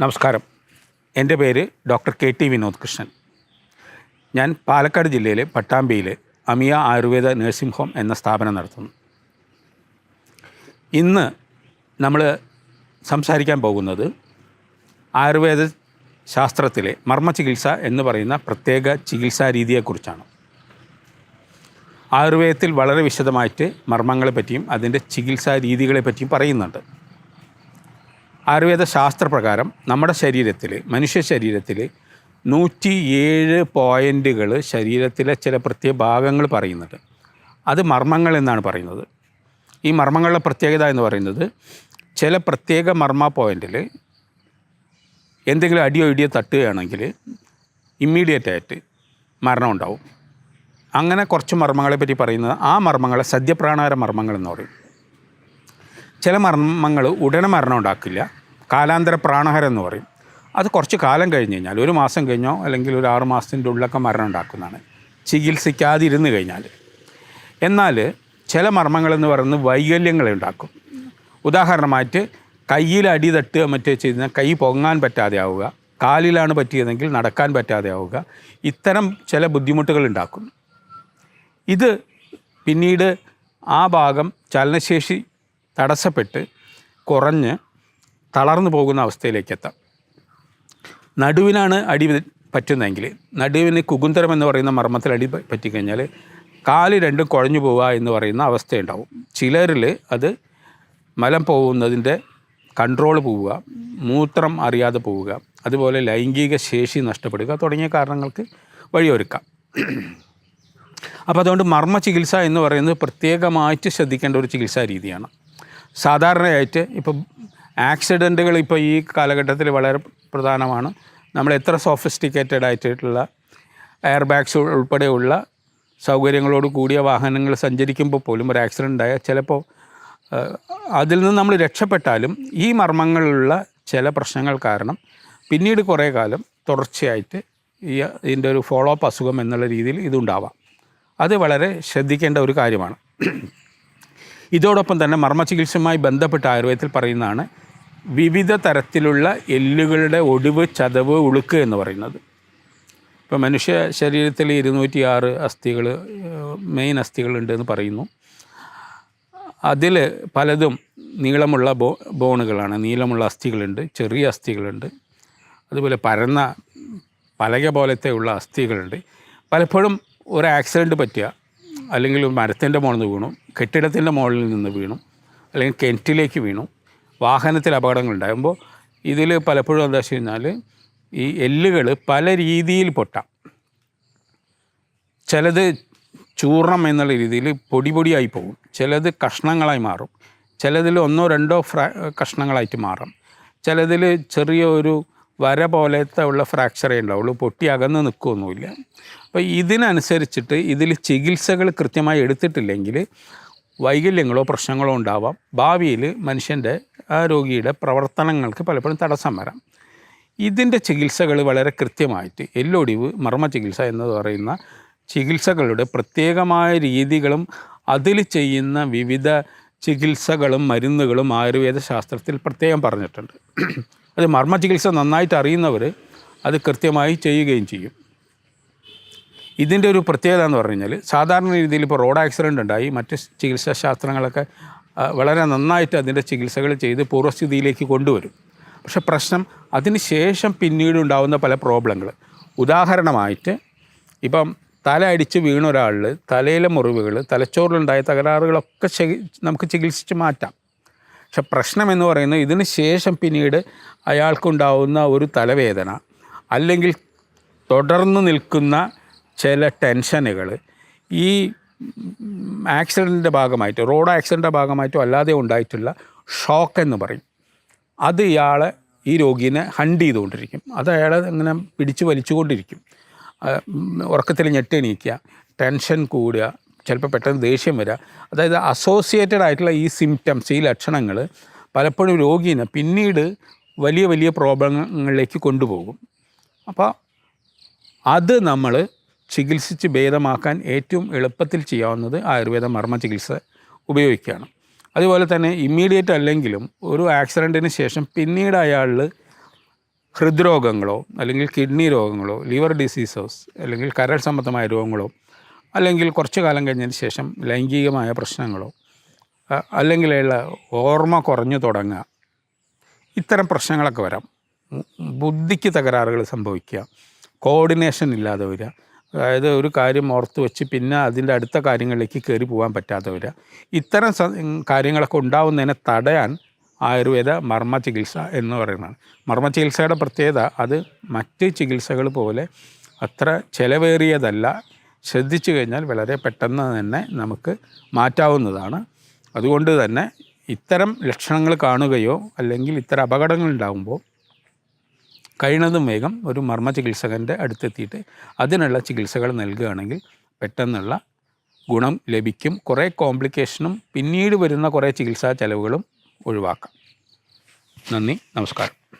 നമസ്കാരം. എന്റെ പേര് doctor K T Vinod Krishnan ഞാൻ പാലക്കാട് ജില്ലയിലെ പട്ടാമ്പിയിലെ അമിയ ആയുർവേദ നഴ്സിംഗ് ഹോം എന്ന സ്ഥാപനം നടത്തുന്നു. ഇന്ന് നമ്മൾ സംസാരിക്കാൻ പോകുന്നത് ആയുർവേദ ശാസ്ത്രത്തിലെ മർമ്മ ചികിത്സ എന്ന് പറയുന്ന പ്രത്യേക ചികിത്സാ രീതിയെക്കുറിച്ചാണ്. ആയുർവേദത്തിൽ വളരെ വിശദമായിട്ട് മർമ്മങ്ങളെപ്പറ്റിയും അതിന്റെ ചികിത്സാ രീതികളെ പറ്റിയും പറയുന്നുണ്ട്. ആയുർവേദ ശാസ്ത്രപ്രകാരം നമ്മുടെ ശരീരത്തിൽ മനുഷ്യ ശരീരത്തിൽ നൂറ്റി ഏഴ് പോയിന്റുകൾ ശരീരത്തിലെ ചില പ്രത്യേക ഭാഗങ്ങൾ പറയുന്നുണ്ട്. അത് മർമ്മങ്ങൾ എന്നാണ് പറയുന്നത്. ഈ മർമ്മങ്ങളുടെ പ്രത്യേകത എന്ന് പറയുന്നത് ചില പ്രത്യേക മർമ്മ പോയിന്റിൽ എന്തെങ്കിലും അടിയോ ഇടിയോ തട്ടുകയാണെങ്കിൽ ഇമ്മീഡിയറ്റ് ആയിട്ട് മരണം ഉണ്ടാവും. അങ്ങനെ കുറച്ച് മർമ്മങ്ങളെ പറ്റി പറയുന്നത് ആ മർമ്മങ്ങളെ സദ്യപ്രാണാര മർമ്മങ്ങൾ എന്ന് പറയും. ചില മർമ്മങ്ങൾ ഉടനെ മരണം ഉണ്ടാക്കില്ല. കാലാന്തര പ്രാണഹരം എന്ന് പറയും. അത് കുറച്ച് കാലം കഴിഞ്ഞ് കഴിഞ്ഞാൽ ഒരു മാസം കഴിഞ്ഞോ അല്ലെങ്കിൽ ഒരു ആറ് മാസത്തിന്റെ ഉള്ളിലൊക്കെ മരണം ഉണ്ടാക്കുന്നതാണ്. ചികിത്സിക്കാതിരുന്ന് കഴിഞ്ഞാൽ. എന്നാൽ ചില മർമ്മങ്ങളെന്ന് പറയുന്നത് വൈകല്യങ്ങളെ ഉണ്ടാക്കും. ഉദാഹരണമായിട്ട് കയ്യിൽ അടി തട്ടുക മറ്റേ ചെയ്യുന്ന കൈ പൊങ്ങാൻ പറ്റാതെ ആവുക കാലിലാണ് പറ്റിയതെങ്കിൽ നടക്കാൻ പറ്റാതെ ആവുക ഇത്തരം ചില ബുദ്ധിമുട്ടുകൾ ഉണ്ടാക്കും. ഇത് പിന്നീട് ആ ഭാഗം ചലനശേഷി തടസ്സപ്പെട്ട് കുറഞ്ഞ് തളർന്നു പോകുന്ന അവസ്ഥയിലേക്ക് എത്താം നടുവിനാണ് അടി പറ്റുന്നതെങ്കിൽ നടുവിന് കുകുന്തരം എന്ന് പറയുന്ന മർമ്മത്തിൽ അടി പറ്റിക്കഴിഞ്ഞാൽ കാൽ രണ്ടും കുഴഞ്ഞു പോവുക എന്ന് പറയുന്ന അവസ്ഥയുണ്ടാവും. ചിലരിൽ അത് മലം പോകുന്നതിന്റെ കൺട്രോൾ പോവുക മൂത്രം അറിയാതെ പോവുക അതുപോലെ ലൈംഗിക ശേഷി നഷ്ടപ്പെടുക തുടങ്ങിയ കാരണങ്ങൾക്ക് വഴിയൊരുക്കാം. അപ്പോൾ അതുകൊണ്ട് മർമ്മ ചികിത്സ എന്ന് പറയുന്നത് പ്രത്യേകമായിട്ട് ശ്രദ്ധിക്കേണ്ട ഒരു ചികിത്സാ രീതിയാണ്. സാധാരണയായിട്ട് ഇപ്പം ആക്സിഡന്റുകൾ ഇപ്പോൾ ഈ കാലഘട്ടത്തിൽ വളരെ പ്രധാനമാണ്. നമ്മൾ എത്ര സോഫിസ്റ്റിക്കേറ്റഡ് ആയിട്ടുള്ള എയർ ബാഗ്സ് ഉൾപ്പെടെയുള്ള സൗകര്യങ്ങളോട് കൂടിയ വാഹനങ്ങൾ സഞ്ചരിക്കുമ്പോൾ പോലും ഒരു ആക്സിഡന്റ് ആയാൽ ചിലപ്പോൾ അതിൽ നിന്ന് നമ്മൾ രക്ഷപ്പെട്ടാലും ഈ മർമ്മങ്ങളിലുള്ള ചില പ്രശ്നങ്ങൾ കാരണം പിന്നീട് കുറേ കാലം തുടർച്ചയായിട്ട് ഈ ഇതിന്റെ ഒരു ഫോളോ അപ്പ് അസുഖം എന്നുള്ള രീതിയിൽ ഇതുണ്ടാവാം. അത് വളരെ ശ്രദ്ധിക്കേണ്ട ഒരു കാര്യമാണ്. ഇതോടൊപ്പം തന്നെ മർമ്മ ചികിത്സയുമായി ബന്ധപ്പെട്ട ആയുർവേദത്തിൽ പറയുന്നതാണ് വിവിധ തരത്തിലുള്ള എല്ലുകളുടെ ഒടിവ് ചതവ് ഉളുക്ക് എന്ന് പറയുന്നത്. ഇപ്പോൾ മനുഷ്യ ശരീരത്തിൽ ഇരുന്നൂറ്റി ആറ് അസ്ഥികൾ മെയിൻ അസ്ഥികളുണ്ട് എന്ന് പറയുന്നു. അതിൽ പലതും നീളമുള്ള ബോ ബോണുകളാണ്. നീളമുള്ള അസ്ഥികളുണ്ട് ചെറിയ അസ്ഥികളുണ്ട്. അതുപോലെ പരന്ന പലക പോലത്തെ ഉള്ള അസ്ഥികളുണ്ട്. പലപ്പോഴും ഒരു ആക്സിഡന്റ് പറ്റുക. അല്ലെങ്കിൽ മരത്തിന്റെ മുകളിൽ നിന്ന് വീണു കെട്ടിടത്തിന്റെ മുകളിൽ നിന്ന് വീണു അല്ലെങ്കിൽ കിണറ്റിലേക്ക് വീണു വാഹനത്തിൽ അപകടങ്ങൾ ഉണ്ടാകുമ്പോൾ ഇതിൽ പലപ്പോഴും എന്താ വെച്ച് കഴിഞ്ഞാൽ ഈ എല്ലുകൾ പല രീതിയിൽ പൊട്ടാം. ചിലത് ചൂർണം എന്നുള്ള രീതിയിൽ പൊടി പൊടിയായി പോകും ചിലത് കഷ്ണങ്ങളായി മാറും ചിലതിൽ ഒന്നോ രണ്ടോ ഫ്രാ കഷ്ണങ്ങളായിട്ട് മാറും ചിലതിൽ ചെറിയ ഒരു വര പോലത്തെ ഉള്ള ഫ്രാക്ചറേ ഉണ്ടാവുള്ളൂ. പൊട്ടി അകന്ന് നിൽക്കുകയൊന്നുമില്ല അപ്പോൾ ഇതിനനുസരിച്ചിട്ട് ഇതിൽ ചികിത്സകൾ കൃത്യമായി എടുത്തിട്ടില്ലെങ്കിൽ വൈകല്യങ്ങളോ പ്രശ്നങ്ങളോ ഉണ്ടാവാം. ഭാവിയിൽ മനുഷ്യന്റെ ആ രോഗിയുടെ പ്രവർത്തനങ്ങൾക്ക് പലപ്പോഴും തടസ്സം വരാം. ഇതിന്റെ ചികിത്സകൾ വളരെ കൃത്യമായിട്ട് എല്ലൊടിവ് മർമ്മ ചികിത്സ എന്ന് പറയുന്ന ചികിത്സകളുടെ പ്രത്യേകമായ രീതികളും അതിൽ ചെയ്യുന്ന വിവിധ ചികിത്സകളും മരുന്നുകളും ആയുർവേദ ശാസ്ത്രത്തിൽ പ്രത്യേകം പറഞ്ഞിട്ടുണ്ട്. അത് മർമ്മ ചികിത്സ നന്നായിട്ട് അറിയുന്നവർ അത് കൃത്യമായി ചെയ്യുകയും ചെയ്യും. ഇതിന്റെ ഒരു പ്രത്യേകത എന്ന് പറഞ്ഞു കഴിഞ്ഞാൽ സാധാരണ രീതിയിൽ ഇപ്പോൾ റോഡ് ആക്സിഡന്റ് ഉണ്ടായി മറ്റ് ചികിത്സാ ശാസ്ത്രങ്ങളൊക്കെ വളരെ നന്നായിട്ട് അതിന്റെ ചികിത്സകൾ ചെയ്ത് പൂർവസ്ഥിതിയിലേക്ക് കൊണ്ടുവരും. പക്ഷേ പ്രശ്നം അതിന് ശേഷം പിന്നീട് ഉണ്ടാകുന്ന പല പ്രോബ്ലങ്ങൾ ഉദാഹരണമായിട്ട് ഇപ്പം തല അടിച്ച് വീണ ഒരാളിൽ തലയിലെ മുറിവുകൾ തലച്ചോറിലുണ്ടായ തകരാറുകളൊക്കെ നമുക്ക് ചികിത്സിച്ച് മാറ്റാം. പക്ഷെ പ്രശ്നം എന്ന് പറയുന്നത് ഇതിന് ശേഷം പിന്നീട് അയാൾക്കുണ്ടാവുന്ന ഒരു തലവേദന അല്ലെങ്കിൽ തുടർന്ന് നിൽക്കുന്ന ചില ടെൻഷനുകൾ ഈ ആക്സിഡന്റിന്റെ ഭാഗമായിട്ടോ റോഡ് ആക്സിഡന്റെ ഭാഗമായിട്ടോ അല്ലാതെ ഉണ്ടായിട്ടുള്ള ഷോക്ക് എന്ന് പറയും. അത് ഇയാളെ ഈ രോഗീനെ ഹണ്ട് ചെയ്തുകൊണ്ടിരിക്കും. അത് അയാളെ ഇങ്ങനെ പിടിച്ചു വലിച്ചുകൊണ്ടിരിക്കും. ഉറക്കത്തിൽ ഞെട്ടെണീക്കുക ടെൻഷൻ കൂടുക ചിലപ്പോൾ പെട്ടെന്ന് ദേഷ്യം വരിക. അതായത് അസോസിയേറ്റഡ് ആയിട്ടുള്ള ഈ സിംറ്റംസ് ഈ ലക്ഷണങ്ങൾ പലപ്പോഴും രോഗീനെ പിന്നീട് വലിയ വലിയ പ്രോബ്ലങ്ങളിലേക്ക് കൊണ്ടുപോകും. അപ്പോൾ അത് നമ്മൾ ചികിത്സിച്ച് ഭേദമാക്കാൻ ഏറ്റവും എളുപ്പത്തിൽ ചെയ്യാവുന്നത് ആയുർവേദ മർമ്മ ചികിത്സ ഉപയോഗിക്കുകയാണ്. അതുപോലെ തന്നെ ഇമ്മീഡിയറ്റ് അല്ലെങ്കിലും ഒരു ആക്സിഡന്റിന് ശേഷം പിന്നീട് അയാളിൽ ഹൃദ്രോഗങ്ങളോ അല്ലെങ്കിൽ കിഡ്നി രോഗങ്ങളോ ലിവർ ഡിസീസസ് അല്ലെങ്കിൽ കരൾ സംബന്ധമായ രോഗങ്ങളോ അല്ലെങ്കിൽ കുറച്ച് കാലം കഴിഞ്ഞതിന് ശേഷം ലൈംഗികമായ പ്രശ്നങ്ങളോ അല്ലെങ്കിലുള്ള ഓർമ്മ കുറഞ്ഞു തുടങ്ങുക. ഇത്തരം പ്രശ്നങ്ങളൊക്കെ വരാം. ബുദ്ധിക്ക് തകരാറുകൾ സംഭവിക്കുക. കോർഡിനേഷൻ ഇല്ലാതെ വരിക. അതായത് ഒരു കാര്യം ഓർത്ത് വെച്ച് പിന്നെ അതിന്റെ അടുത്ത കാര്യങ്ങളിലേക്ക് കയറി പോകാൻ പറ്റാതെ ഇത്തരം കാര്യങ്ങളൊക്കെ ഉണ്ടാവുന്നതിനെ തടയാൻ ആയുർവേദ മർമ്മ ചികിത്സ എന്ന് പറയുന്നതാണ്. മർമ്മ ചികിത്സയുടെ പ്രത്യേകത അത് മറ്റ് ചികിത്സകൾ പോലെ അത്ര ചിലവേറിയതല്ല. ശ്രദ്ധിച്ചു കഴിഞ്ഞാൽ വളരെ പെട്ടെന്ന് തന്നെ നമുക്ക് മാറ്റാവുന്നതാണ്. അതുകൊണ്ട് തന്നെ ഇത്തരം ലക്ഷണങ്ങൾ കാണുകയോ അല്ലെങ്കിൽ ഇത്തരം അപകടങ്ങൾ ഉണ്ടാകുമ്പോൾ കഴിയുന്നതും വേഗം ഒരു മർമ്മ ചികിത്സകന്റെ അടുത്തെത്തിയിട്ട് അതിനുള്ള ചികിത്സകൾ നൽകുകയാണെങ്കിൽ പെട്ടെന്നുള്ള ഗുണം ലഭിക്കും. കുറേ കോംപ്ലിക്കേഷനും പിന്നീട് വരുന്ന കുറേ ചികിത്സാ ചെലവുകളും ഒഴിവാക്കാം. നന്ദി നമസ്കാരം.